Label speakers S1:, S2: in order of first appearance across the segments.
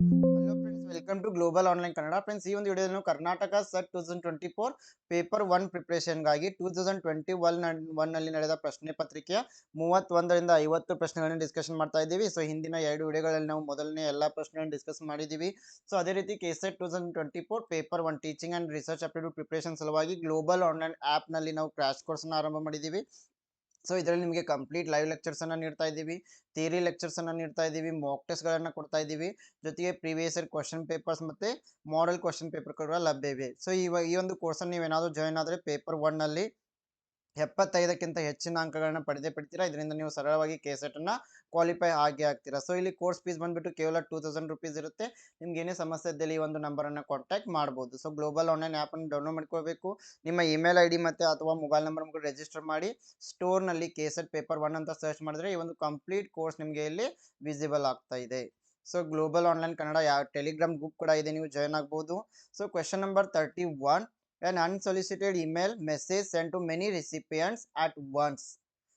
S1: Hello friends welcome to global online Kannada friends ಈ ಒಂದು ವಿಡಿಯೋದಲ್ಲಿ Karnataka sir two thousand twenty four paper one ಪ್ರಿಪ್ರೇಷನ್ಗಾಗಿ two thousand twenty one ಒನ್ನಲ್ಲಿ ನಡೆದ ಪ್ರಶ್ನೆ ಪತ್ರಿಕೆಯ ಮೂವತ್ತೊಂದರಿಂದ ಐವತ್ತು ಪ್ರಶ್ನೆಗಳನ್ನು ಡಿಸ್ಕಷನ್ ಮಾಡ್ತಾ ಇದ್ದೀವಿ. ಸೊ ಹಿಂದಿನ ಎರಡು ವಿಡಿಯೋಗಳಲ್ಲಿ ನಾವು ಮೊದಲನೇ ಎಲ್ಲ ಪ್ರಶ್ನೆಗಳನ್ನು ಡಿಸ್ಕಸ್ ಮಾಡಿದ್ದೀವಿ. ಸೊ ಅದೇ ರೀತಿ K SET two thousand twenty four paper one teaching and research aptitude preparation ಸಲುವಾಗಿ ಗ್ಲೋಬಲ್ ಆನ್ಲೈನ್ ಆ್ಯಪ್ನಲ್ಲಿ ನಾವು ಕ್ರ್ಯಾಶ್ ಕೋರ್ಸ್ನ ಆರಂಭ ಮಾಡಿದ್ದೀವಿ. ಸೊ, ಇದರಲ್ಲಿ ನಿಮಗೆ ಕಂಪ್ಲೀಟ್ ಲೈವ್ ಲೆಕ್ಚರ್ಸನ್ನು ನೀಡ್ತಾ ಇದ್ದೀವಿ. ಥಿಯರಿ ಲೆಕ್ಚರ್ಸನ್ನು ನೀಡ್ತಾ ಇದ್ದೀವಿ. ಮಾಕ್ ಟೆಸ್ಟ್ಗಳನ್ನು ಕೊಡ್ತಾ ಇದ್ದೀವಿ. ಜೊತೆಗೆ ಪ್ರೀವಿಯಸ್ ಇಯರ್ ಕ್ವಶನ್ ಪೇಪರ್ಸ್ ಮತ್ತು ಮಾಡೆಲ್ ಕ್ವಶನ್ ಪೇಪರ್ ಕೂಡ ಲಭ್ಯವಿವೆ ಸೊ ಇವಾಗ ಈ ಒಂದು ಕೋರ್ಸನ್ನು ನೀವೇನಾದರೂ ಜಾಯ್ನ್ ಆದರೆ ಪೇಪರ್ ಒನ್ನಲ್ಲಿ ಎಪ್ಪತ್ತೈದಕ್ಕಿಂತ ಹೆಚ್ಚಿನ ಅಂಕಗಳನ್ನ ಪಡೆದೇ ಪಡ್ತೀರಾ ಇದರಿಂದ ನೀವು ಸರಳವಾಗಿ ಕೆ ಸೆಟನ್ನು ಕ್ವಾಲಿಫೈ ಆಗಿ ಆಗ್ತೀರಾ. ಸೊ ಇಲ್ಲಿ ಕೋರ್ಸ್ ಫೀಸ್ ಬಂದ್ಬಿಟ್ಟು ಕೇವಲ ಟೂ ತೌಸಂಡ್ ರುಪೀಸ್ ಇರುತ್ತೆ. ನಿಮ್ಗೆ ಏನೇ ಸಮಸ್ಯೆ ಇದ್ದಲ್ಲಿ ಈ ಒಂದು ನಂಬರನ್ನು ಕಾಂಟ್ಯಾಕ್ಟ್ ಮಾಡ್ಬೋದು. ಸೊ ಗ್ಲೋಬಲ್ ಆನ್ಲೈನ್ ಆ್ಯಪನ್ನು ಡೌನ್ಲೋಡ್ ಮಾಡ್ಕೋಬೇಕು ನಿಮ್ಮ ಇಮೇಲ್ ಐ ಡಿ ಮತ್ತು ಅಥವಾ ಮೊಬೈಲ್ ನಂಬರ್ ಮುಖ ರಿಜಿಸ್ಟರ್ ಮಾಡಿ ಸ್ಟೋರ್ನಲ್ಲಿ ಕೆ ಸೆಟ್ ಪೇಪರ್ ಒನ್ ಅಂತ ಸರ್ಚ್ ಮಾಡಿದ್ರೆ ಈ ಒಂದು ಕಂಪ್ಲೀಟ್ ಕೋರ್ಸ್ ನಿಮಗೆ ಇಲ್ಲಿ ವಿಸಿಬಲ್ ಆಗ್ತಾ ಇದೆ. ಸೊ ಗ್ಲೋಬಲ್ ಆನ್ಲೈನ್ ಕನ್ನಡ ಯಾವ ಟೆಲಿಗ್ರಾಮ್ ಗ್ರೂಪ್ ಕೂಡ ಇದೆ. ನೀವು ಜಾಯ್ನ್ ಆಗ್ಬೋದು. So question number thirty one an unsolicited email message sent to many recipients at once.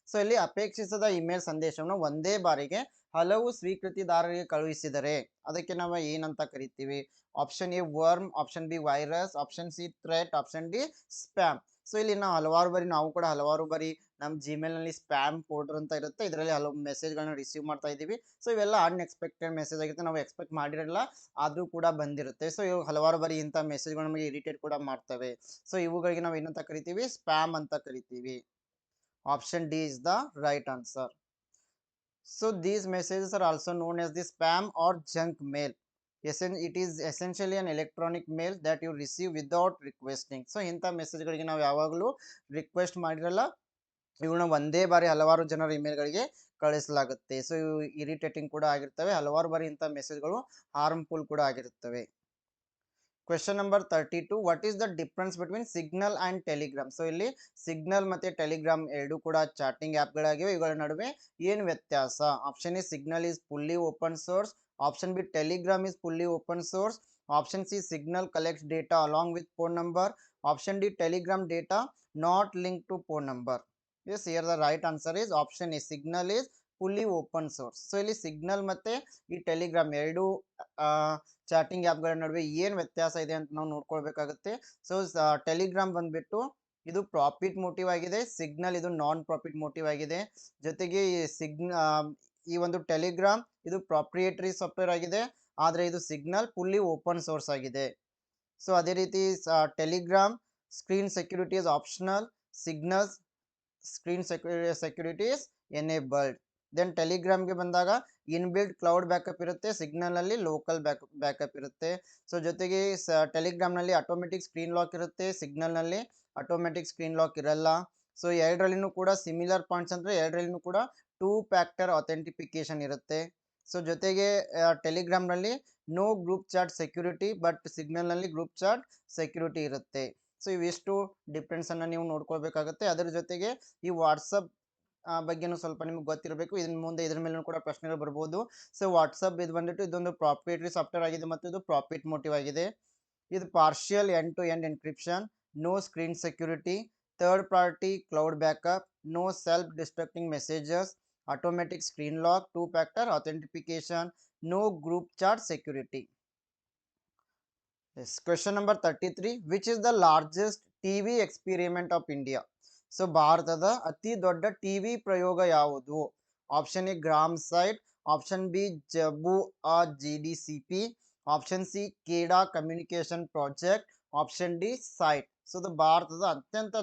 S1: So ಇಲ್ಲಿ ಅಪೇಕ್ಷಿಸದ ಇಮೇಲ್ ಸಂದೇಶವನ್ನು ಒಂದೇ ಬಾರಿಗೆ ಹಲವು ಸ್ವೀಕೃತಿದಾರರಿಗೆ ಕಳುಹಿಸಿದರೆ ಅದಕ್ಕೆ ನಾವು ಏನಂತ ಕರಿತೀವಿ? Option A worm option B virus option C threat option D spam so ಇಲ್ಲಿ ನಾವು ಹಲವಾರು ಬಾರಿ, ನಾವು ಕೂಡ ಹಲವಾರು ಬಾರಿ ನಮ್ಮ ಜಿಮೇಲ್ನಲ್ಲಿ ಸ್ಪ್ಯಾಮ್ ಫೋಲ್ಡರ್ ಅಂತ ಇರುತ್ತೆ. ಇದರಲ್ಲಿ ಹಲವು ಮೆಸೇಜ್ಗಳನ್ನ ರಿಸೀವ್ ಮಾಡ್ತಾ ಇದ್ದೀವಿ. ಸೊ ಇವೆಲ್ಲ ಅನ್ಎಕ್ಸ್ಪೆಕ್ಟೆಡ್ ಮೆಸೇಜ್ ಆಗಿರುತ್ತೆ. ನಾವು ಎಕ್ಸ್ಪೆಕ್ಟ್ ಮಾಡಿರಲ್ಲ ಆದರೂ ಕೂಡ ಬಂದಿರುತ್ತೆ. ಸೊ ಇವು ಹಲವಾರು ಬಾರಿ ಇಂಥ ಮೆಸೇಜ್ಗಳು ನಮಗೆ ಇರಿಟೇಟ್ ಕೂಡ ಮಾಡ್ತವೆ. ಸೊ ಇವುಗಳಿಗೆ ನಾವು ಏನಂತ ಕರಿತೀವಿ? ಸ್ಪ್ಯಾಮ್ ಅಂತ ಕರಿತೀವಿ. Option D is the right answer so these messages are also known as the spam or junk mail ಎಸೆನ್ it is essentially an electronic mail that you receive without requesting so ಇಂಥ ಮೆಸೇಜ್ಗಳಿಗೆ ನಾವು ಯಾವಾಗಲೂ request ಮಾಡಿರಲ್ಲ ಇವುಗಳನ್ನ ಒಂದೇ ಬಾರಿ ಹಲವಾರು ಜನರ ಇಮೇಲ್ಗಳಿಗೆ ಕಳಿಸಲಾಗುತ್ತೆ. ಸೊ, ಇವು ಇರಿಟೇಟಿಂಗ್ ಕೂಡ ಆಗಿರ್ತವೆ. ಹಲವಾರು ಬಾರಿ ಇಂಥ ಮೆಸೇಜ್ಗಳು ಹಾರ್ಮ್ಫುಲ್ ಕೂಡ ಆಗಿರುತ್ತವೆ question number thirty two what is the difference between Signal and Telegram so, ಇಲ್ಲಿ ಸಿಗ್ನಲ್ ಮತ್ತು ಟೆಲಿಗ್ರಾಮ್ ಎರಡೂ ಕೂಡ ಚಾಟಿಂಗ್ ಆ್ಯಪ್ಗಳಾಗಿವೆ ಇವುಗಳ ನಡುವೆ ಏನು ವ್ಯತ್ಯಾಸ? Option A Signal is fully open source option B Telegram is fully open source option C Signal collects data along with phone number option D Telegram data not link to phone number as here the right answer is option is Signal is fully open source so ಇಲ್ಲಿ Signal ಮತ್ತೆ ಈ Telegram ಎರಡು ಚಾಟಿಂಗ್ ಆ್ಯಪ್ಗಳ ನಡುವೆ ಏನು ವ್ಯತ್ಯಾಸ ಇದೆ ಅಂತ ನಾವು ನೋಡ್ಕೊಳ್ಬೇಕಾಗುತ್ತೆ. ಸೊ ಟೆಲಿಗ್ರಾಮ್ ಬಂದ್ಬಿಟ್ಟು ಇದು ಪ್ರಾಫಿಟ್ ಮೋಟಿವ್ ಆಗಿದೆ ಸಿಗ್ನಲ್ ಇದು ನಾನ್ ಪ್ರಾಫಿಟ್ ಮೋಟಿವ್ ಆಗಿದೆ. ಜೊತೆಗೆ ಈ ಸಿಗ್ನ ಈ ಒಂದು ಟೆಲಿಗ್ರಾಮ್ ಇದು ಪ್ರಾಪ್ರಿಯೇಟರಿ ಸಾಫ್ಟ್ವೇರ್ ಆಗಿದೆ, ಆದರೆ ಇದು ಸಿಗ್ನಲ್ ಫುಲ್ಲಿ ಓಪನ್ ಸೋರ್ಸ್ ಆಗಿದೆ. ಸೊ ಅದೇ ರೀತಿ Telegram screen security is optional Signal's screen ಸೆಕ್ಯೂ security is enabled then ಟೆಲಿಗ್ರಾಮ್ಗೆ ಬಂದಾಗ ಇನ್ಬಿಲ್ಡ್ ಕ್ಲೌಡ್ ಬ್ಯಾಕಪ್ ಇರುತ್ತೆ ಸಿಗ್ನಲಲ್ಲಿ ಲೋಕಲ್ ಬ್ಯಾಕ್ ಬ್ಯಾಕಪ್ ಇರುತ್ತೆ. ಸೊ ಜೊತೆಗೆ ಸ ಟೆಲಿಗ್ರಾಮ್ನಲ್ಲಿ ಆಟೋಮೆಟಿಕ್ ಸ್ಕ್ರೀನ್ ಲಾಕ್ ಇರುತ್ತೆ ಸಿಗ್ನಲ್ನಲ್ಲಿ ಆಟೋಮೆಟಿಕ್ ಸ್ಕ್ರೀನ್ ಲಾಕ್ ಇರಲ್ಲ. ಸೊ ಎರಡರಲ್ಲಿನೂ ಕೂಡ ಸಿಮಿಲರ್ ಪಾಯಿಂಟ್ಸ್ ಅಂದರೆ ಎರಡರಲ್ಲಿನೂ ಕೂಡ ಟೂ ಫ್ಯಾಕ್ಟರ್ ಅಥೆಂಟಿಫಿಕೇಶನ್ ಇರುತ್ತೆ. ಸೊ ಜೊತೆಗೆ ಟೆಲಿಗ್ರಾಮ್ನಲ್ಲಿ no group chat security but ಸಿಗ್ನಲ್ನಲ್ಲಿ group chat security ಇರುತ್ತೆ. ಸೊ, ಇವಿಷ್ಟು ಡಿಫ್ರೆನ್ಸನ್ನು ನೀವು ನೋಡ್ಕೊಳ್ಬೇಕಾಗುತ್ತೆ. ಅದರ ಜೊತೆಗೆ ಈ ವಾಟ್ಸಪ್ ಬಗ್ಗೆನೂ ಸ್ವಲ್ಪ ನಿಮ್ಗೆ ಗೊತ್ತಿರಬೇಕು. ಇದನ್ನ ಮುಂದೆ ಇದ್ರ ಮೇಲೂ ಕೂಡ ಪ್ರಶ್ನೆಗಳು ಬರ್ಬೋದು. ಸೊ ವಾಟ್ಸಪ್ ಇದು ಬಂದ್ಬಿಟ್ಟು ಇದೊಂದು ಪ್ರಾಪ್ರಿಯೇಟರಿ ಸಾಫ್ಟ್ವೇರ್ ಆಗಿದೆ ಮತ್ತು ಇದು ಪ್ರಾಫಿಟ್ ಮೋಟಿವ್ ಆಗಿದೆ. ಇದು partial end to end encryption no screen security third party cloud backup no self destructing messages automatic screen lock two factor authentication no group chat security as question number thirty three which is the largest T V experiment of India so ಭಾರತದ ಅತಿ ದೊಡ್ಡ T V ಪ್ರಯೋಗ ಯಾವುದು option A gram SITE option B Jhabua ಆ G D C P option C Kheda communication project option D SITE so ಇದು ಭಾರತದ ಅತ್ಯಂತ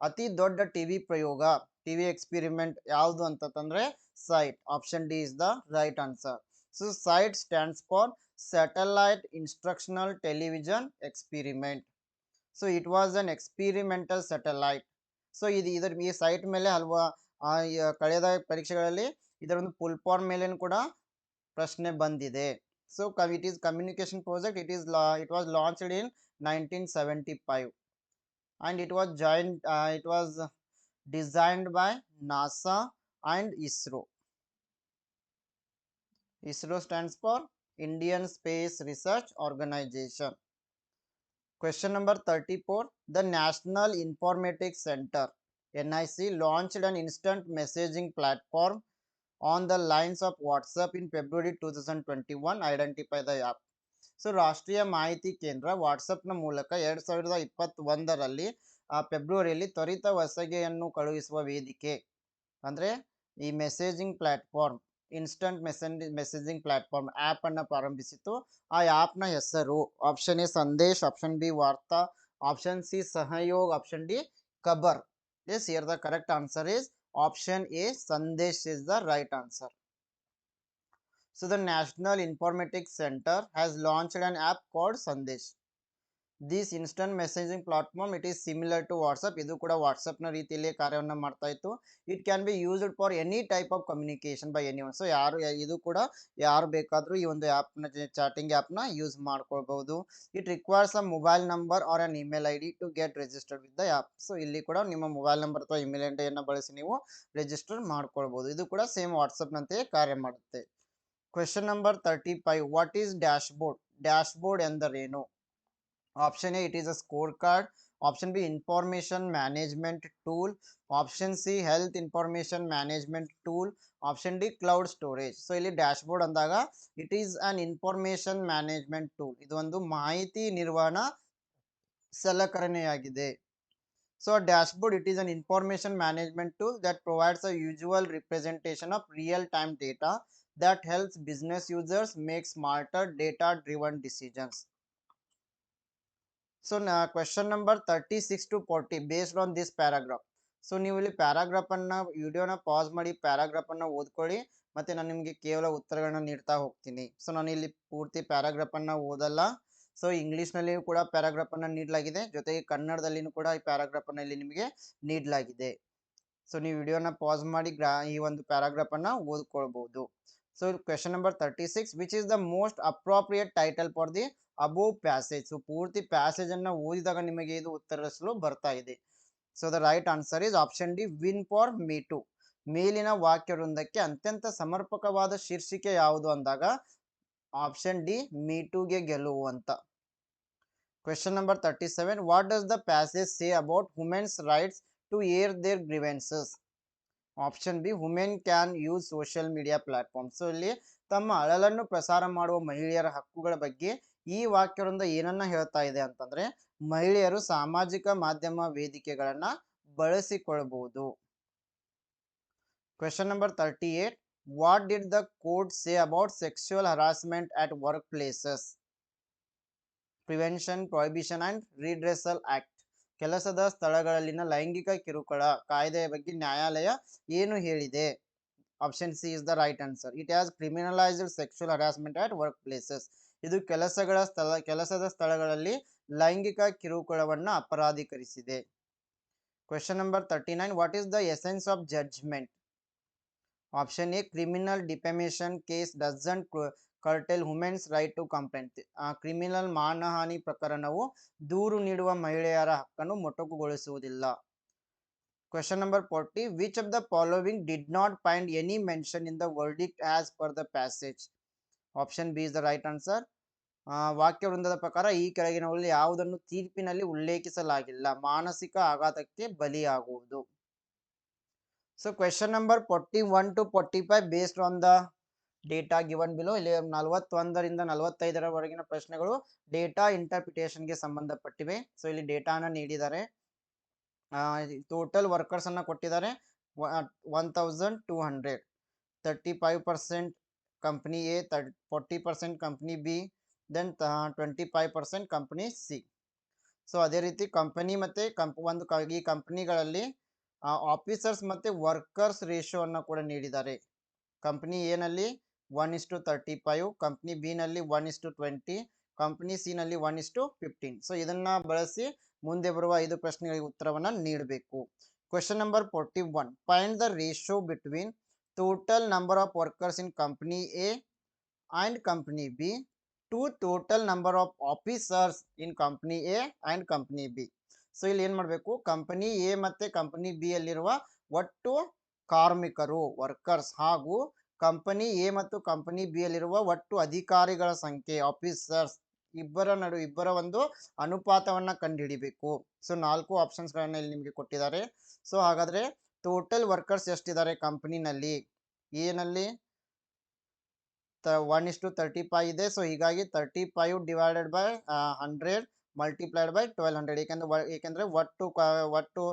S1: ಅತಿ ದೊಡ್ಡ ಟಿವಿ ಪ್ರಯೋಗ ಟಿವಿ ಎಕ್ಸ್ಪಿರಿಮೆಂಟ್ ಯಾವುದು ಅಂತಂದ್ರೆ SITE option D is the right answer so SITE stands for satellite instructional television experiment so it was an experimental satellite so ಇದು ಇದರ ಈ ಸೈಟ್ ಮೇಲೆ ಹಲವು ಕಳೆದ ಪರೀಕ್ಷೆಗಳಲ್ಲಿ ಇದರ ಒಂದು ಫುಲ್ ಫಾರ್ಮ್ ಮೇಲೇನು ಕೂಡ ಪ್ರಶ್ನೆ ಬಂದಿದೆ so it is communication project it is it was launched in nineteen seventy five and it was join it was designed by NASA and ISRO ISRO stands for Indian space research organisation Question number 34. The National Informatics Center NIC launched an instant messaging platform of WhatsApp in February two thousand twenty one identify the app so ರಾಷ್ಟ್ರೀಯ ಮಾಹಿತಿ ಕೇಂದ್ರ ವಾಟ್ಸಪ್ನ ಮೂಲಕ ಎರಡು ಸಾವಿರದ ಇಪ್ಪತ್ತೊಂದರಲ್ಲಿ, ಆ ಫೆಬ್ರವರಿಯಲ್ಲಿ ತ್ವರಿತ ಹೊಸಗೆಯನ್ನು ಕಳುಹಿಸುವ ವೇದಿಕೆ. ಅಂದರೆ ಈ messaging platform instant message messaging platform ಆ್ಯಪನ್ನು ಪ್ರಾರಂಭಿಸಿತು ಆ ಆ್ಯಪ್ನ ಹೆಸರು option A Sandesh option B Varta option C Sahyog option D Khabar as here the correct answer is option A Sandesh is the right answer. So the National Informatics Center has launched an app called Sandesh. This instant messaging platform it is similar to WhatsApp ಇದು ಕೂಡ ವಾಟ್ಸಪ್ನ ರೀತಿಯಲ್ಲಿ ಕಾರ್ಯವನ್ನು ಮಾಡ್ತಾ ಇತ್ತು. It can be used for any type of communication by anyone so ಯಾರು, ಇದು ಕೂಡ ಯಾರು ಬೇಕಾದರೂ ಈ ಒಂದು ಆ್ಯಪ್ನ, ಚಾಟಿಂಗ್ ಆ್ಯಪ್ನ ಯೂಸ್ ಮಾಡ್ಕೊಳ್ಬಹುದು. It requires a mobile number or an email I D to get registered with the app so ಇಲ್ಲಿ ಕೂಡ ನಿಮ್ಮ ಮೊಬೈಲ್ ನಂಬರ್ ಅಥವಾ ಇಮೇಲ್ ಐ ಡಿಯನ್ನು ಬಳಸಿ ನೀವು ರಿಜಿಸ್ಟರ್ ಮಾಡ್ಕೊಳ್ಬಹುದು. ಇದು ಕೂಡ ಸೇಮ್ ವಾಟ್ಸಪ್ನಂತೆಯೇ ಕಾರ್ಯ ಮಾಡುತ್ತೆ. Question number thirty five what is dashboard dashboard ಎಂದರೇನು? Option A it is a scorecard option B information management tool option C health information management tool option D cloud storage so ಇಲ್ಲಿ dashboard ಅಂದಾಗ it is an information management tool ಇದು ಒಂದು ಮಾಹಿತಿ ನಿರ್ವಹಣಾ ಸಲಕರಣೆಯಾಗಿದೆ so dashboard it is an information management tool that provides a usual representation of real time data that helps business users make smarter data driven decisions. So now question number 36 to 40 based on this paragraph. So ನೀವು ಇಲ್ಲಿ paragraph ಅನ್ನ ವಿಡಿಯೋನ pass ಮಾಡಿ paragraph ಅನ್ನ ಓದ್ಕೊಳ್ಳಿ, ಮತ್ತೆ ನಾನು ನಿಮಗೆ ಕೇವಲ ಉತ್ತರಗಳನ್ನ ನೀಡ್ತಾ ಹೋಗ್ತೀನಿ. ಸೊ ನಾನು ಇಲ್ಲಿ ಪೂರ್ತಿ ಪ್ಯಾರಾಗ್ರಾಫ್ ಅನ್ನ ಓದಲ್ಲ ಸೊ ಇಂಗ್ಲಿಷ್ನಲ್ಲಿಯೂ ಕೂಡ ಪ್ಯಾರಾಗ್ರಾಫ್ ಅನ್ನ ನೀಡಲಾಗಿದೆ. ಜೊತೆಗೆ ಕನ್ನಡದಲ್ಲಿನೂ ಕೂಡ ಈ ಪ್ಯಾರಾಗ್ರಾಫ್ ಅನ್ನ ಇಲ್ಲಿ ನಿಮಗೆ ನೀಡಲಾಗಿದೆ. ಸೊ ನೀವು ವಿಡಿಯೋನ ಪಾಸ್ ಮಾಡಿ ಈ ಒಂದು ಪ್ಯಾರಾಗ್ರಾಫ್ ಅನ್ನ ಓದ್ಕೊಳ್ಬಹುದು so question number thirty six which is the most appropriate title for the above passage. So, ಪೂರ್ತಿ ಪ್ಯಾಸೇಜ್ ಅನ್ನ ಓದಿದಾಗ ನಿಮಗೆ ಇದು ಉತ್ತರಿಸಲು ಬರ್ತಾ ಇದೆ. So, the right answer is option D, win for me too. ಮೇಲಿನ ವಾಕ್ಯ ವೃಂದಕ್ಕೆ ಅತ್ಯಂತ ಸಮರ್ಪಕವಾದ ಶೀರ್ಷಿಕೆ ಯಾವುದು ಅಂದಾಗ, ಆಪ್ಷನ್ ಡಿ, ಮೀ ಟುಗೆ ಗೆಲುವು ಅಂತ. Question number thirty seven, what does the passage say about women's rights to air their grievances? Option B, women can use social media platform so, ಇಲ್ಲಿ ತಮ್ಮ ಅಳಲನ್ನು ಪ್ರಸಾರ ಮಾಡುವ ಮಹಿಳೆಯರ ಹಕ್ಕುಗಳ ಬಗ್ಗೆ ಈ ವಾಕ್ಯದಿಂದ ಏನನ್ನ ಹೇಳ್ತಾ ಇದೆ ಅಂತಂದ್ರೆ, ಮಹಿಳೆಯರು ಸಾಮಾಜಿಕ ಮಾಧ್ಯಮ ವೇದಿಕೆಗಳನ್ನ ಬಳಸಿಕೊಳ್ಳಬಹುದು question number thirty eight what did the court say about sexual harassment at workplaces prevention prohibition and redressal act ಕೆಲಸದ ಸ್ಥಳಗಳಲ್ಲಿನ ಲೈಂಗಿಕ ಕಿರುಕುಳ ಕಾಯ್ದೆಯ ಬಗ್ಗೆ ನ್ಯಾಯಾಲಯ ಏನು ಹೇಳಿದೆ? Option C is the right answer it has criminalised sexual harassment at workplaces ಇದು ಕೆಲಸಗಳ ಸ್ಥಳ, ಕೆಲಸದ ಸ್ಥಳಗಳಲ್ಲಿ ಲೈಂಗಿಕ ಕಿರುಕುಳವನ್ನು ಅಪರಾಧೀಕರಿಸಿದೆ. Question number thirty nine what is the essence of judgment option A criminal defamation case doesn't curtail women's right to complaint criminal ಮಾನಹಾನಿ ಪ್ರಕರಣವು ದೂರು ನೀಡುವ ಮಹಿಳೆಯರ ಹಕ್ಕನ್ನು ಮೊಟಕುಗೊಳಿಸುವುದಿಲ್ಲ. Question number forty which of the following did not find any mention in the verdict as per the passage option B is the right answer ವಾಕ್ಯ ವೃಂದದ ಪ್ರಕಾರ ಈ ಕೆಳಗಿನವುಗಳಲ್ಲಿ ಯಾವುದನ್ನು ತೀರ್ಪಿನಲ್ಲಿ ಉಲ್ಲೇಖಿಸಲಾಗಿಲ್ಲ. ಮಾನಸಿಕ ಆಘಾತಕ್ಕೆ ಬಲಿಯಾಗುವುದು. So question number forty one to forty five based on the data given below ಇಲ್ಲಿ ನಲವತ್ತೊಂದರಿಂದ ನಲವತ್ತೈದರವರೆಗಿನ ಪ್ರಶ್ನೆಗಳು ಡೇಟಾ ಇಂಟರ್ಪ್ರಿಟೇಷನ್ಗೆ ಸಂಬಂಧಪಟ್ಟಿವೆ. ಸೊ ಇಲ್ಲಿ ಡೇಟಾನ ನೀಡಿದ್ದಾರೆ. ಟೋಟಲ್ ವರ್ಕರ್ಸ್ ಅನ್ನ ಕೊಟ್ಟಿದ್ದಾರೆ. One thousand two hundred thirty five percent company A ತರ್ಟ್ forty percent company B then twenty five percent company C so ಅದೇ ರೀತಿ company ಮತ್ತು ಕಂಪ್ ಒಂದು ಈ ಕಂಪ್ನಿಗಳಲ್ಲಿ ಆಫೀಸರ್ಸ್ ಮತ್ತು ವರ್ಕರ್ಸ್ ರೇಷಿಯೋವನ್ನು ಕೂಡ ನೀಡಿದ್ದಾರೆ. Company ಎನಲ್ಲಿ one is to thirty five company ಬಿನಲ್ಲಿ one is to twenty company ಸಿನಲ್ಲಿ one is to fifteen so ಇದನ್ನು ಬಳಸಿ ಮುಂದೆ ಬರುವ ಐದು ಪ್ರಶ್ನೆಗಳಿಗೆ ಉತ್ತರವನ್ನು ನೀಡಬೇಕು. Question number forty one find the ratio between total number of workers in company A and company B to total number of officers in company A and company B so ಇಲ್ಲಿ ಏನು ಮಾಡಬೇಕು? ಕಂಪನಿ ಎ ಮತ್ತು company B ಯಲ್ಲಿರುವ ಒಟ್ಟು ಕಾರ್ಮಿಕರು workers ಹಾಗೂ company A ಮತ್ತು company B ಯಲ್ಲಿರುವ ಒಟ್ಟು ಅಧಿಕಾರಿಗಳ ಸಂಖ್ಯೆ ಆಫೀಸರ್ಸ್ ಇಬ್ಬರ ನಡು ಇಬ್ಬರ ಒಂದು ಅನುಪಾತವನ್ನು ಕಂಡುಹಿಡಿಬೇಕು. ಸೊ ನಾಲ್ಕು ಆಪ್ಷನ್ಸ್ಗಳನ್ನ ಇಲ್ಲಿ ನಿಮಗೆ ಕೊಟ್ಟಿದ್ದಾರೆ. ಸೊ ಹಾಗಾದ್ರೆ ಟೋಟಲ್ ವರ್ಕರ್ಸ್ ಎಷ್ಟಿದ್ದಾರೆ ಕಂಪನಿನಲ್ಲಿ ಎನಲ್ಲಿ ತ ಇಸ್ ಟು ತರ್ಟಿ ಫೈವ್ ಇದೆ. ಸೊ ಹೀಗಾಗಿ thirty five divided by hundred multiplied by twelve hundred ಏಕೆಂದ್ರೆ ಏಕೆಂದರೆ ಒಟ್ಟು ಒಟ್ಟು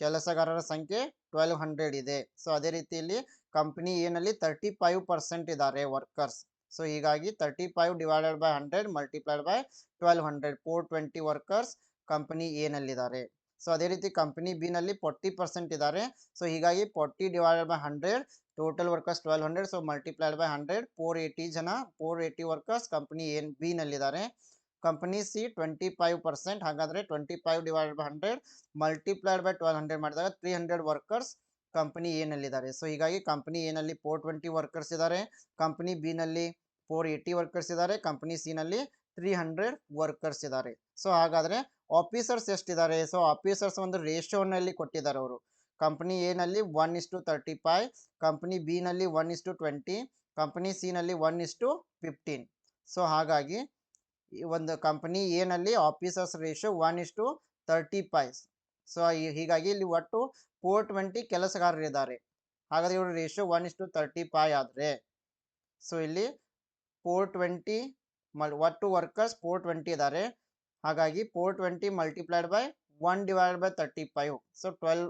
S1: ಕೆಲಸಗಾರರ ಸಂಖ್ಯೆ ಟ್ವೆಲ್ವ್ ಹಂಡ್ರೆಡ್ ಇದೆ. ಸೊ ಅದೇ ರೀತಿಯಲ್ಲಿ ಕಂಪ್ನಿ ಏನಲ್ಲಿ ತರ್ಟಿ ಫೈವ್ ಪರ್ಸೆಂಟ್ ಇದ್ದಾರೆ ವರ್ಕರ್ಸ್ ಸೊ ಹೀಗಾಗಿ thirty five divided by hundred multiplied by twelve hundred four twenty workers company ಎನಲ್ಲಿದ್ದಾರೆ so ಅದೇ ರೀತಿ ಕಂಪನಿ ಬಿ ನಲ್ಲಿ ಫೋರ್ಟಿ ಪರ್ಸೆಂಟ್ ಇದ್ದಾರೆ. ಸೊ ಹೀಗಾಗಿ forty divided by hundred total workers twelve hundred so multiplied by hundred four eighty ಜನ four eighty workers company and B ನಲ್ಲಿದ್ದಾರೆ. Company C twenty five percent ಹಾಗಾದರೆ twenty five divided by hundred multiplied by twelve hundred ಮಾಡಿದಾಗ three hundred workers company ಎನಲ್ಲಿದ್ದಾರೆ so ಹೀಗಾಗಿ company ಎನಲ್ಲಿ four twenty workers ಇದ್ದಾರೆ. Company B ನಲ್ಲಿ four eighty workers ಇದ್ದಾರೆ. Company C ನಲ್ಲಿ three hundred workers ಇದ್ದಾರೆ. ಸೊ ಹಾಗಾದರೆ ಆಫೀಸರ್ಸ್ ಎಷ್ಟಿದ್ದಾರೆ? ಸೊ ಆಫೀಸರ್ಸ್ ಒಂದು ರೇಷೋನಲ್ಲಿ ಕೊಟ್ಟಿದ್ದಾರೆ ಅವರು. Company ಎನಲ್ಲಿ one is to thirty five company B ನಲ್ಲಿ one is to twenty company C ನಲ್ಲಿ one is to fifteen so ಹಾಗಾಗಿ ಒಂದು company ಎನಲ್ಲಿ officers ratio one is to thirty five so ಹೀಗಾಗಿ ಇಲ್ಲಿ ಒಟ್ಟು ಫೋರ್ ಟ್ವೆಂಟಿ ಕೆಲಸಗಾರರಿದ್ದಾರೆ ಹಾಗಾದ್ರೆ ಇವರು ratio one is to thirty five ಆದರೆ ಸೊ ಇಲ್ಲಿ ಫೋರ್ ಟ್ವೆಂಟಿ ಒಟ್ಟು ವರ್ಕರ್ಸ್ ಫೋರ್ ಟ್ವೆಂಟಿ ಇದ್ದಾರೆ. ಹಾಗಾಗಿ four twenty multiplied by one divide by thirty five so twelve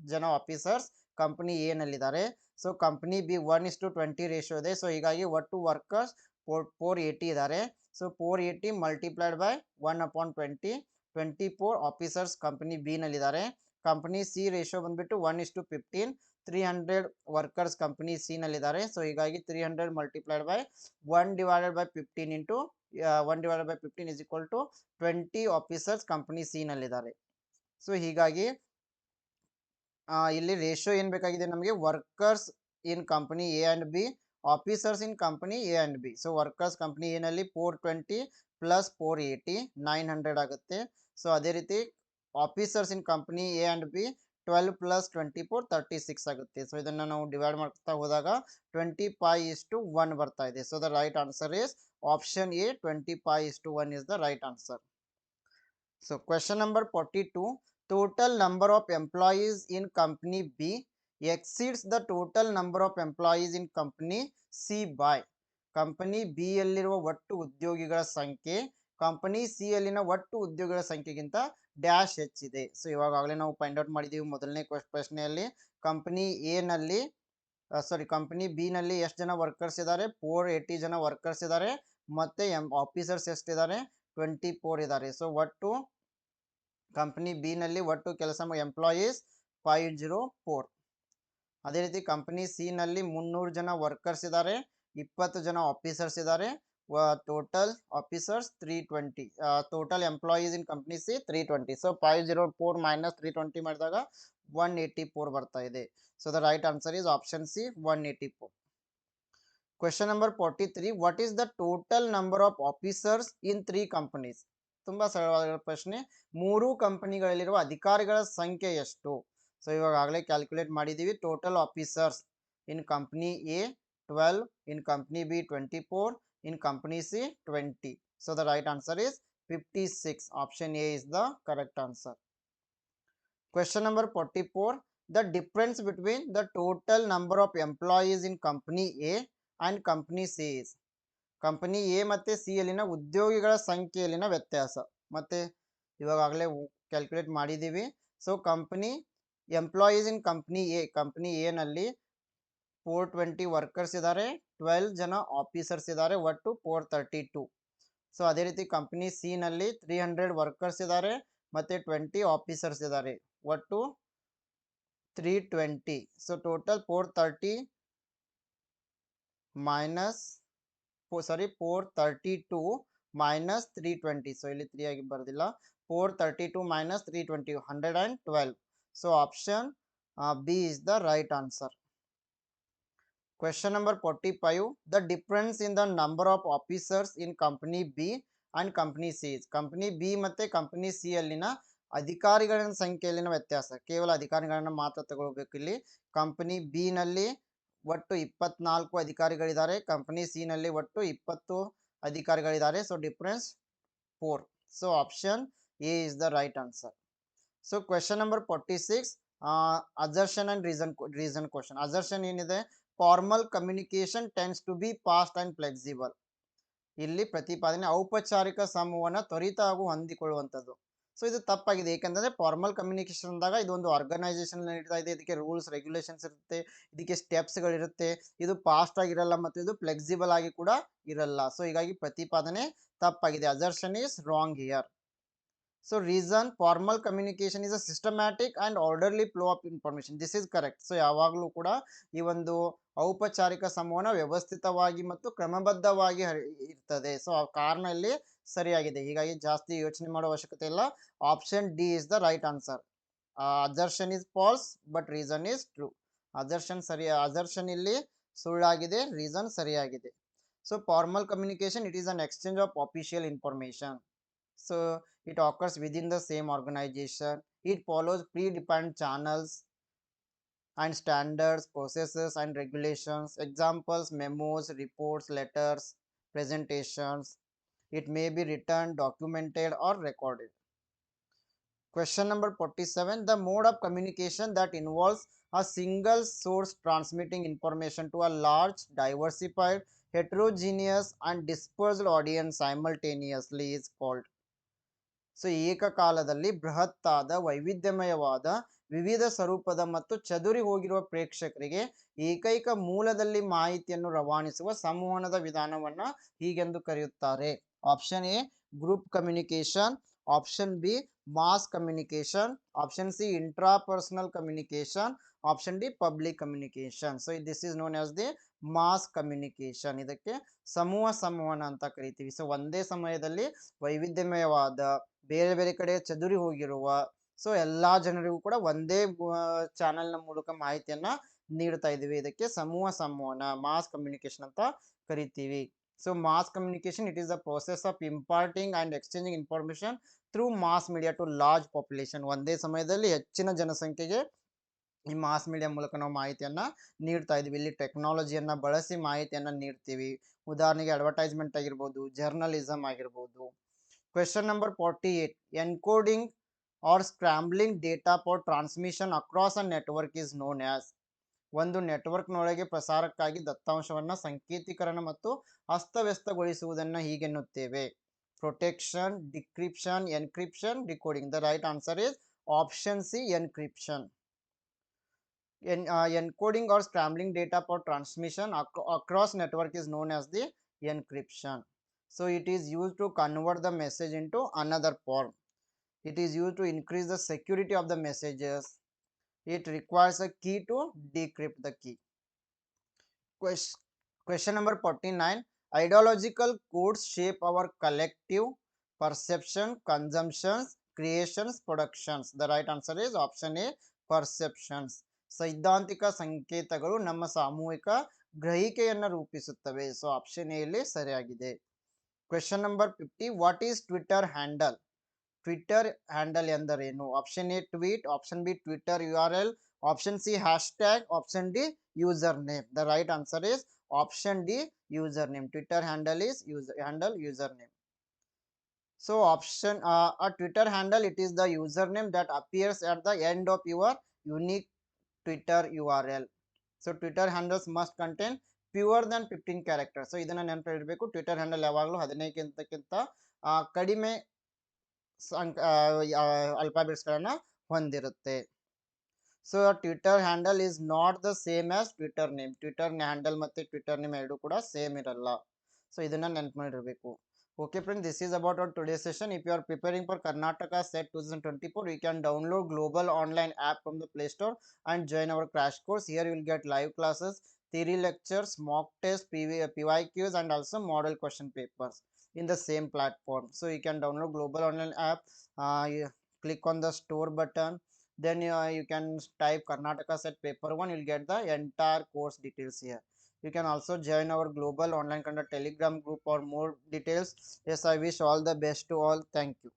S1: ಜನ officers company ಎನಲ್ಲಿದ್ದಾರೆ so company B one is to twenty ratio ಇದೆ. So ಹೀಗಾಗಿ ಒಟ್ಟು workers four four eighty ಇದ್ದಾರೆ. So four eighty multiplied by one upon twenty twenty four officers company B ನಲ್ಲಿದ್ದಾರೆ. Company C ratio ಬಂದ್ಬಿಟ್ಟು one is to fifteen three hundred workers company C ನಲ್ಲಿದ್ದಾರೆ. So ಹೀಗಾಗಿ three hundred multiplied by one divided by fifteen into one divided by fifteen is equal to twenty officers company C ನಲ್ಲಿದ್ದಾರೆ. So ಹೀಗಾಗಿ ಇಲ್ಲಿ ratio ಏನು ಬೇಕಾಗಿದೆ ನಮಗೆ? Workers in company A and B officers in company A and B so workers company ಎನಲ್ಲಿ four twenty plus four eighty nine hundred ಆಗುತ್ತೆ. So ಅದೇ ರೀತಿ officers in company A and B twelve plus twenty four thirty six ಆಗುತ್ತೆ. So ಇದನ್ನು ನಾವು divide ಮಾಡ್ತಾ ಹೋದಾಗ twenty five ಇಷ್ಟು one ಬರ್ತಾ ಇದೆ. So the right answer is option A twenty five ಇಷ್ಟು one is the right answer so question number forty two total number of employees in company B exceeds the total number of employees in company C by. Company B ಯಲ್ಲಿರುವ ಒಟ್ಟು ಉದ್ಯೋಗಿಗಳ ಸಂಖ್ಯೆ company C ಯಲ್ಲಿನ ಒಟ್ಟು ಉದ್ಯೋಗಿಗಳ ಸಂಖ್ಯೆಗಿಂತ dash ಹೆಚ್ಚಿದೆ. So ಇವಾಗಲೇ ನಾವು ಫೈಂಡ್ ಔಟ್ ಮಾಡಿದ್ದೀವಿ ಮೊದಲನೇ ಪ್ರಶ್ನೆಯಲ್ಲಿ. ಕಂಪನಿ ಎ ನಲ್ಲಿ ಸಾರಿ ಕಂಪನಿ ಬಿ ನಲ್ಲಿ ಎಷ್ಟು ಜನ ವರ್ಕರ್ಸ್ ಇದ್ದಾರೆ ಫೋರ್ ಏಯ್ಟಿ ಜನ ವರ್ಕರ್ಸ್ ಇದ್ದಾರೆ ಮತ್ತೆ ಎಂ, ಆಫೀಸರ್ಸ್ ಎಷ್ಟಿದ್ದಾರೆ ಟ್ವೆಂಟಿ ಫೋರ್ ಇದ್ದಾರೆ ಸೊ, ಒಟ್ಟು ಕಂಪನಿ ಬಿ ನಲ್ಲಿ ಒಟ್ಟು ಕೆಲಸ ಎಂಪ್ಲಾಯೀಸ್ ಫೈವ್ ಜೀರೋ ಫೋರ್. ಅದೇ ರೀತಿ ಕಂಪನಿ ಸಿ ನಲ್ಲಿ ಮುನ್ನೂರು ಜನ ವರ್ಕರ್ಸ್ ಇದ್ದಾರೆ ಇಪ್ಪತ್ತು ಜನ ಆಫೀಸರ್ಸ್ ಇದ್ದಾರೆ twenty total employees in company C three twenty so five zero four minus three twenty ಮಾಡಿದಾಗ ಒನ್ ಏಯ್ಟಿ ಫೋರ್ ಬರ್ತಾ ಇದೆ. Answer is option C one eighty four question number forty three what is the total number of officers in three companies ತುಂಬಾ ಸರಳವಾದ ಪ್ರಶ್ನೆ. ಮೂರು ಕಂಪನಿಗಳಲ್ಲಿರುವ ಅಧಿಕಾರಿಗಳ ಸಂಖ್ಯೆ ಎಷ್ಟು? ಸೊ ಇವಾಗ ಕ್ಯಾಲ್ಕುಲೇಟ್ ಮಾಡಿದ್ದೀವಿ. Total officers in company A twelve in company B twenty four C twenty so the right answer is fifty six option A is the correct answer question number forty four the difference between the total number of employees in company A and company C is company A ಮತ್ತು C ಯಲ್ಲಿನ ಉದ್ಯೋಗಿಗಳ ಸಂಖ್ಯೆಯಲ್ಲಿನ ವ್ಯತ್ಯಾಸ. ಮತ್ತೆ ಇವಾಗಲೇ calculate ಮಾಡಿದ್ದೀವಿ. So company employees in company A company ಎನಲ್ಲಿ four twenty workers ಇದ್ದಾರೆ twelve ಜನ ಆಫೀಸರ್ಸ್ ಇದ್ದಾರೆ ಒಟ್ಟು ಫೋರ್ ತರ್ಟಿ ಟು ಸೊ ಅದೇ ರೀತಿ ಕಂಪ್ನಿ ಸಿ ನಲ್ಲಿ ತ್ರೀ ಹಂಡ್ರೆಡ್ ವರ್ಕರ್ಸ್ ಇದ್ದಾರೆ ಮತ್ತು ಟ್ವೆಂಟಿ ಆಫೀಸರ್ಸ್ ಇದ್ದಾರೆ ಒಟ್ಟು three twenty so total four thirty minus sorry four thirty two minus three twenty so ಇಲ್ಲಿ ತ್ರೀ ಆಗಿ ಬರೋದಿಲ್ಲ four thirty two minus three twenty hundred and twelve so option B is the right answer question number forty five the in the number of officers in company B and company C company B ಮತ್ತು company C ಅಲ್ಲಿನ ಅಧಿಕಾರಿಗಳ ಸಂಖ್ಯೆಯಲ್ಲಿನ ವ್ಯತ್ಯಾಸ. ಕೇವಲ ಅಧಿಕಾರಿಗಳನ್ನು ಮಾತ್ರ ತಗೊಳ್ಬೇಕು ಇಲ್ಲಿ. Company B ನಲ್ಲಿ ಒಟ್ಟು ಇಪ್ಪತ್ನಾಲ್ಕು ಅಧಿಕಾರಿಗಳಿದ್ದಾರೆ. ಕಂಪನಿ ಸಿ ನಲ್ಲಿ ಒಟ್ಟು ಇಪ್ಪತ್ತು ಅಧಿಕಾರಿಗಳಿದ್ದಾರೆ. So difference four so option A is the right answer so question number forty six assertion and reason reason question assertion ಏನಿದೆ? Formal communication tends to be fast and flexible ಇಲ್ಲಿ ಪ್ರತಿಪಾದನೆ ಔಪಚಾರಿಕ ಸಮೂಹನ ತ್ವರಿತ ಹಾಗೂ ಹೊಂದಿಕೊಳ್ಳುವಂಥದ್ದು. So ಇದು ತಪ್ಪಾಗಿದೆ. ಏಕೆಂದರೆ ಫಾರ್ಮಲ್ ಕಮ್ಯುನಿಕೇಶನ್ ಅಂದಾಗ ಇದೊಂದು ಆರ್ಗನೈಸೇಷನ್ ನಡೀತಾ ಇದೆ. ಇದಕ್ಕೆ ರೂಲ್ಸ್ ರೆಗ್ಯುಲೇಷನ್ಸ್ ಇರುತ್ತೆ. ಇದಕ್ಕೆ ಸ್ಟೆಪ್ಸ್ಗಳಿರುತ್ತೆ ಇದು ಫಾಸ್ಟ್ ಆಗಿರಲ್ಲ ಮತ್ತು ಇದು ಫ್ಲೆಕ್ಸಿಬಲ್ ಆಗಿ ಕೂಡ ಇರಲ್ಲ. ಸೊ ಹೀಗಾಗಿ ಪ್ರತಿಪಾದನೆ ತಪ್ಪಾಗಿದೆ. Assertion is wrong here so reason formal communication is a systematic and orderly flow of information this is correct so ಯಾವಾಗಲೂ ಕೂಡ ಈ ಒಂದು ಔಪಚಾರಿಕ ಸಂವಹನ ವ್ಯವಸ್ಥಿತವಾಗಿ ಮತ್ತು ಕ್ರಮಬದ್ಧವಾಗಿ ಇರ್ತದೆ. ಸೊ ಕಾರಣ ಇಲ್ಲಿ ಸರಿಯಾಗಿದೆ. ಹೀಗಾಗಿ ಜಾಸ್ತಿ ಯೋಚನೆ ಮಾಡೋ ಅವಶ್ಯಕತೆ ಇಲ್ಲ. Option D is the right answer assertion is false but reason is true assertion ಸರಿ ಅಜರ್ಷನ್ ಇಲ್ಲಿ ಸುಳ್ಳಾಗಿದೆ ರೀಸನ್ ಸರಿಯಾಗಿದೆ. So formal communication it is an exchange of official information so it occurs within the same organization it follows predefined channels. and standards processes and regulations examples memos reports letters presentations it may be written documented or recorded question number 47 the mode of communication that involves a single source transmitting information to a large diversified heterogeneous and dispersed audience simultaneously is called so ಏಕಕಾಲದಲ್ಲಿ ಬೃಹತ್ತಾದ ವೈವಿಧ್ಯಮಯವಾದ ವಿವಿಧ ಸ್ವರೂಪದ ಮತ್ತು ಚದುರಿ ಹೋಗಿರುವ ಪ್ರೇಕ್ಷಕರಿಗೆ ಏಕೈಕ ಮೂಲದಲ್ಲಿ ಮಾಹಿತಿಯನ್ನು ರವಾನಿಸುವ ಸಂವಹನದ ವಿಧಾನವನ್ನು ಹೀಗೆಂದು ಕರೆಯುತ್ತಾರೆ. Option A, group communication option B, mass communication option C, intrapersonal communication option D, public communication so this is known as the mass communication ಇದಕ್ಕೆ ಸಮೂಹ ಸಂವಹನ ಅಂತ ಕರಿತೀವಿ. ಸೊ ಒಂದೇ ಸಮಯದಲ್ಲಿ ವೈವಿಧ್ಯಮಯವಾದ, ಬೇರೆ ಬೇರೆ ಕಡೆ ಚದುರಿ ಹೋಗಿರುವ ಸೊ, ಎಲ್ಲ ಜನರಿಗೂ ಕೂಡ ಒಂದೇ ಚಾನೆಲ್ನ ಮೂಲಕ ಮಾಹಿತಿಯನ್ನ ನೀಡ್ತಾ ಇದೀವಿ ಇದಕ್ಕೆ ಸಮೂಹ ಸಂವಹನ ಮಾಸ್ ಕಮ್ಯುನಿಕೇಶನ್ ಅಂತ ಕರಿತೀವಿ. So, mass communication it is the process of imparting and exchanging information through mass media to large population. ಒಂದೇ ಸಮಯದಲ್ಲಿ ಹೆಚ್ಚಿನ ಜನಸಂಖ್ಯೆಗೆ ಈ ಮಾಸ್ ಮೀಡಿಯಾ ಮೂಲಕ ನಾವು ಮಾಹಿತಿಯನ್ನ ನೀಡ್ತಾ ಇದೀವಿ ಇಲ್ಲಿ ಟೆಕ್ನಾಲಜಿಯನ್ನ ಬಳಸಿ ಮಾಹಿತಿಯನ್ನ ನೀಡ್ತೀವಿ. ಉದಾಹರಣೆಗೆ ಅಡ್ವರ್ಟೈಸ್ಮೆಂಟ್ ಆಗಿರ್ಬೋದು ಜರ್ನಲಿಸಮ್ ಆಗಿರ್ಬೋದು. Question number forty eight, encoding or scrambling data for transmission across a network is known as. ಒಂದು ನೆಟ್ವರ್ಕ್ನೊಳಗೆ ಪ್ರಸಾರಕ್ಕಾಗಿ ದತ್ತಾಂಶವನ್ನು ಸಂಕೇತೀಕರಣ ಮತ್ತು ಅಸ್ತವ್ಯಸ್ತಗೊಳಿಸುವುದನ್ನು ಹೀಗೆನ್ನುತ್ತೇವೆ. Protection decryption encryption decoding the right answer is option C encryption encoding or scrambling data for transmission across network is known as the encryption so it is use to convert the message in to another form it is used to increase the security of the messages it requires a key to decrypt the key question, question number 49 ideological codes shape our collective perception consumptions creations productions the right answer is option a perceptions ಸೈದ್ಧಾಂತಿಕ ಸಂಕೇತಗಳು ನಮ್ಮ ಸಾಮೂಹಿಕ ಗ್ರಹಿಕೆಯನ್ನು ರೂಪಿಸುತ್ತವೆ so option ಎಲ್ಲಿ ಸರಿಯಾಗಿದೆ question number fifty what is Twitter handle Twitter handle ಎಂದರೇನು option A tweet option B Twitter U R L option C hashtag option D user name the right answer is option D user name Twitter handle is user handle username so option uh, a twitter handle it is the username that appears at the end of your unique twitter url so twitter handles must contain fewer than 15 characters so ಇದನ್ನ ನೆನಪಿಡಬೇಕು Twitter handle ಯಾವಾಗಲೂ ಹದಿನೈದಕ್ಕಿಂತಕ್ಕಿಂತ ಕಡಿಮೆ Sank alphabets ಗಳನ್ನ ಹೊಂದಿರುತ್ತೆ. So Twitter handle is not the same as Twitter name Twitter handle ಮತ್ತೆ Twitter name ಎರಡು ಕೂಡ ಸೇಮ್ ಇರಲ್ಲ. ಸೊ ಇದನ್ನ ನೆನ್ಪು ಮಾಡಿರಬೇಕು. Okay friend this is about our today session if you are preparing for Karnataka SET two thousand twenty four you can download global online app from the play store join our crash course. Here you will get live classes, theory lectures, mock tests, PV, PYQs, and also model question papers. In the same platform. So you can download global online app. Uh, you click on the store button. Then uh, you can type Karnataka set paper one. You'll get the entire course details here. You can also join our global online conduct telegram group for more details. Yes, I wish all the best to all. Thank you.